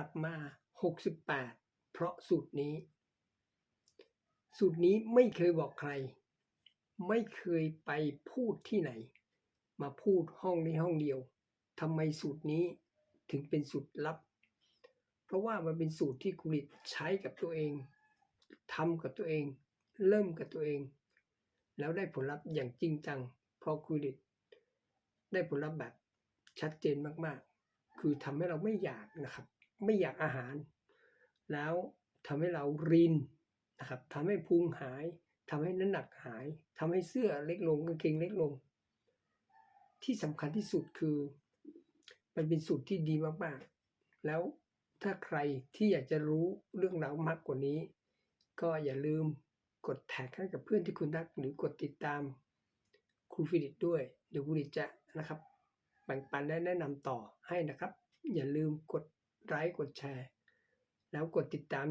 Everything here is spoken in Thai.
กลับมา 68 เพราะสูตรนี้ สูตรนี้ไม่เคยบอกใคร ไม่เคยไปพูดที่ไหน มาพูดห้องนี้ห้องเดียวทำไมสูตรนี้ถึงเป็นสูตรลับ เพราะว่ามันเป็นสูตรที่กุลิตใช้กับตัวเองทำกับตัวเอง เริ่มกับตัวเอง แล้วได้ผลลัพธ์อย่างจริงจัง เพราะกุลิตได้ผลลัพธ์แบบชัดเจนมากๆ คือทำให้เราไม่อยากนะครับ ไม่อยากอาหาร แล้วทำให้เรารินนะครับทำให้พุงหายทำให้น้ำหนักหายทำให้เสื้อเล็กลงกางเกงเล็กลง ที่สำคัญที่สุดคือ มันเป็นสูตรที่ดีมากๆ แล้วถ้าใครที่อยากจะรู้เรื่องราวมากกว่านี้ ก็อย่าลืมกดแท็กให้กับเพื่อนที่คุณรัก หรือกดติดตามครูฟิลิปด้วยเดี๋ยวครูฟิลิปจะนะครับแบ่งปันและแนะนำต่อให้นะครับ อย่าลืมกด ไลค์กดแชร์ แล้วกดติดตาม